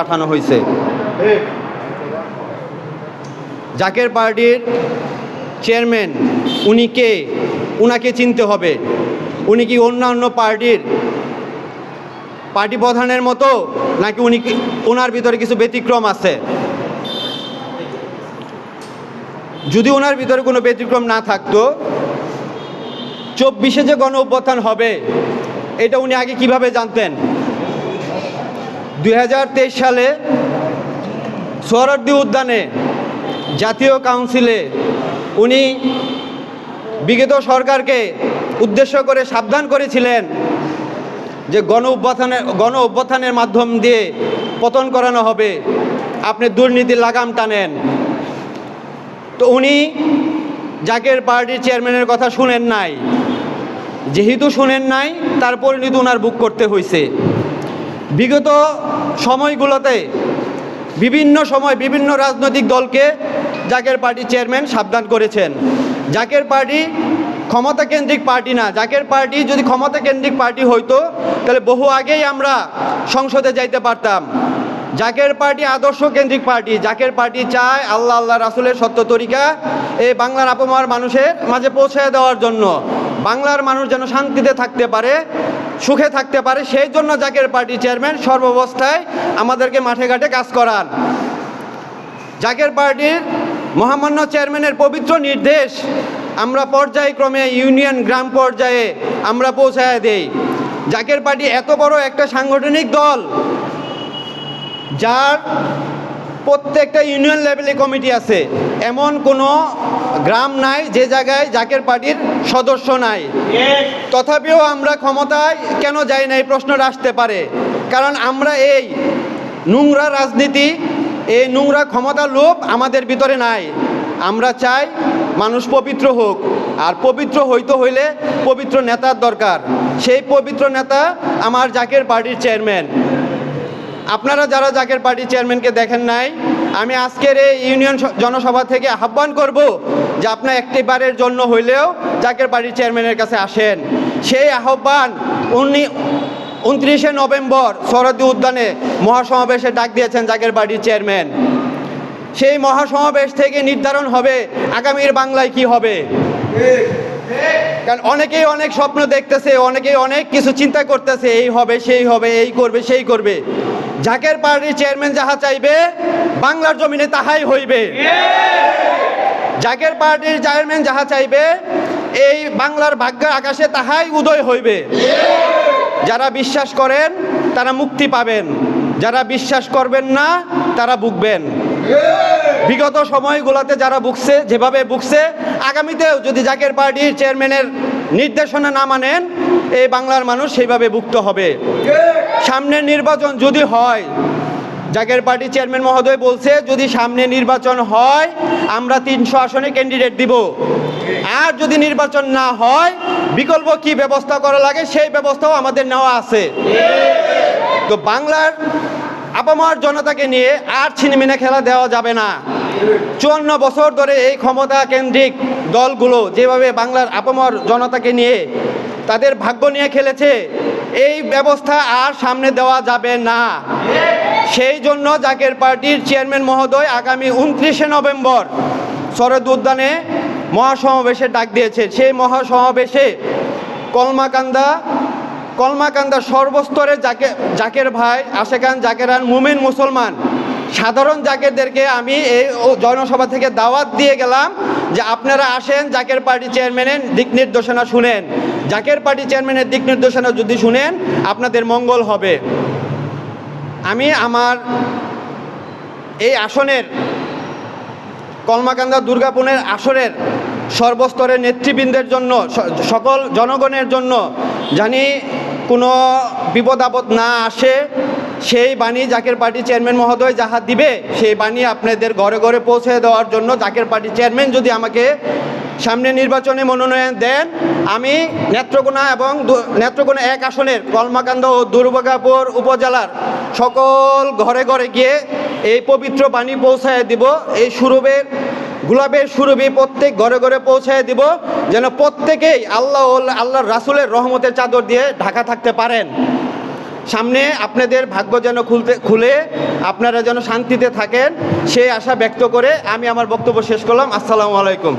পাঠানো হয়েছে। জাকের পার্টির চেয়ারম্যান, উনি কে? উনাকে চিনতে হবে। উনি কি অন্যান্য পার্টির পার্টি প্রধানের মতো, নাকি উনি ওনার ভিতরে কিছু ব্যতিক্রম আছে? যদি ওনার ভিতরে কোনো ব্যতিক্রম না থাকতো, চব্বিশে যে গণ অভ্যুত্থান হবে, এটা উনি আগে কীভাবে জানতেন? দু হাজার তেইশ সালে সোহরার্দি উদ্যানে জাতীয় কাউন্সিলে উনি বিগত সরকারকে উদ্দেশ্য করে সাবধান করেছিলেন যে গণ অভ্যুত্থানের গণ অভ্যুত্থানের মাধ্যম দিয়ে পতন করানো হবে। আপনি দুর্নীতির লাগাম টানেন। তো উনি জাকের পার্টির চেয়ারম্যানের কথা শুনেন নাই। যেহেতু শুনেন নাই, তার পরিণতি ওনার বুক করতে হয়েছে বিগত সময়গুলোতে বিভিন্ন সময় বিভিন্ন রাজনৈতিক দলকে জাকের পার্টির চেয়ারম্যান সাবধান করেছেন। জাকের পার্টি ক্ষমতা কেন্দ্রিক পার্টি না। জাকের পার্টি যদি ক্ষমতা কেন্দ্রিক পার্টি হইতো, তাহলে বহু আগেই আমরা সংসদে যাইতে পারতাম। জাকের পার্টি আদর্শ কেন্দ্রিক পার্টি। জাকের পার্টি চায় আল্লাহ আল্লাহ রাসুলের সত্য তরিকা এই বাংলার আপমার মানুষের মাঝে পৌঁছে দেওয়ার জন্য। বাংলার মানুষ যেন শান্তিতে থাকতে পারে সুখে থাকতে পারে, সেই জন্য জাকের পার্টি চেয়ারম্যান সর্বাবস্থায় আমাদেরকে মাঠে ঘাটে কাজ করান। জাকের পার্টির মহামান্য চেয়ারম্যানের পবিত্র নির্দেশ আমরা পর্যায়ক্রমে ইউনিয়ন গ্রাম পর্যায়ে আমরা পৌঁছায় দেই। জাকের পার্টি এত বড় একটা সাংগঠনিক দল, যার প্রত্যেকটা ইউনিয়ন লেভেলে কমিটি আছে। এমন কোনো গ্রাম নাই যে জায়গায় জাকের পার্টির সদস্য নাই। তথাপিও আমরা ক্ষমতায় কেন যাই না, এই প্রশ্নটা আসতে পারে। কারণ আমরা এই নোংরা রাজনীতি, এই নোংরা ক্ষমতা লোভ আমাদের ভিতরে নাই। আমরা চাই মানুষ পবিত্র হোক, আর পবিত্র হইতে হইলে পবিত্র নেতার দরকার। সেই পবিত্র নেতা আমার জাকের পার্টির চেয়ারম্যান। আপনারা যারা জাকের পার্টির চেয়ারম্যানকে দেখেন নাই আমি আজকের এই ইউনিয়ন জনসভা থেকে আহ্বান করব যে আপনার একটিবারের জন্য হইলেও জাকের বাড়ির চেয়ারম্যানের কাছে আসেন। সেই আহ্বান উনি উনত্রিশে নভেম্বর শরদি উদ্যানে মহাসমাবেশে ডাক দিয়েছেন জাকের বাড়ির চেয়ারম্যান। সেই মহাসমাবেশ থেকে নির্ধারণ হবে আগামীর বাংলায় কি হবে? কারণ অনেকেই অনেক স্বপ্ন দেখতেছে, অনেকেই অনেক কিছু চিন্তা করতেছে, এই হবে, সেই হবে, এই করবে, সেই করবে। জাকের পার্টির চেয়ারম্যান যাহা চাইবে, বাংলার জমিনে তাহাই হইবে। জাকের পার্টির চেয়ারম্যান যাহা চাইবে, এই বাংলার ভাগ্যের আকাশে তাহাই উদয় হইবে। যারা বিশ্বাস করেন, তারা মুক্তি পাবেন। যারা বিশ্বাস করবেন না, তারা ভুগবেন। বিগত সময়গুলোতে যারা বুকছে যেভাবে বুকছে আগামীতেও যদি জাকের পার্টির চেয়ারম্যানের নির্দেশনা না মানেন, এই বাংলার মানুষ সেইভাবে ভুক্ত হবে। সামনের নির্বাচন যদি হয়, জাকের পার্টি চেয়ারম্যান মহোদয় বলছে, যদি সামনে নির্বাচন হয়, আমরা তিনশো আসনে ক্যান্ডিডেট দিব। আর যদি নির্বাচন না হয়, বিকল্প কি ব্যবস্থা করা লাগে, সেই ব্যবস্থাও আমাদের নেওয়া আছে। তো বাংলার আপামার জনতাকে নিয়ে আর ছিনিমিনে খেলা দেওয়া যাবে না। চুয়ান্ন বছর ধরে এই ক্ষমতা কেন্দ্রিক দলগুলো যেভাবে বাংলার আপামর জনতাকে নিয়ে তাদের ভাগ্য নিয়ে খেলেছে, এই ব্যবস্থা আর সামনে দেওয়া যাবে না। সেই জন্য জাকের পার্টির চেয়ারম্যান মহোদয় আগামী উনত্রিশে নভেম্বর শরদ উদ্যানে মহাসমাবেশে ডাক দিয়েছে। সেই মহাসমাবেশে কলমাকান্দা কলমাকান্দা সর্বস্তরে জাকে জাকের ভাই আশেখান জাকেরান মুমিন মুসলমান সাধারণ জাকেরদেরকে আমি এই জনসভা থেকে দাওয়াত দিয়ে গেলাম যে আপনারা আসেন, জাকের পার্টি চেয়ারম্যানের দিক নির্দেশনা শুনেন। জাকের পার্টি চেয়ারম্যানের দিক নির্দেশনা যদি শুনেন, আপনাদের মঙ্গল হবে। আমি আমার এই আসনের কলমাকান্দা দুর্গাপুরের আসরের সর্বস্তরের নেতৃবৃন্দের জন্য সকল জনগণের জন্য জানি কোনো বিপদ আপদ না আসে, সেই বাণী জাকের পার্টি চেয়ারম্যান মহোদয় যাহা দিবে, সেই বাণী আপনাদের ঘরে ঘরে পৌঁছে দেওয়ার জন্য জাকের পার্টি চেয়ারম্যান যদি আমাকে সামনে নির্বাচনে মনোনয়ন দেন, আমি নেত্রকোনা এবং নেত্রকোনা এক আসনের কলমাকান্দ ও দুর্গাপুর উপজেলার সকল ঘরে ঘরে গিয়ে এই পবিত্র বাণী পৌঁছায় দিব। এই সুরবের গোলাপের সুরভি প্রত্যেক ঘরে ঘরে পৌঁছায় দিব, যেন প্রত্যেকেই আল্লাহ আল্লাহ আল্লাহর রাসুলের রহমতের চাদর দিয়ে ঢাকা থাকতে পারেন। সামনে আপনাদের ভাগ্য যেন খুলতে, খুলে আপনারা যেন শান্তিতে থাকেন সে আশা ব্যক্ত করে আমি আমার বক্তব্য শেষ করলাম। আসসালামু আলাইকুম।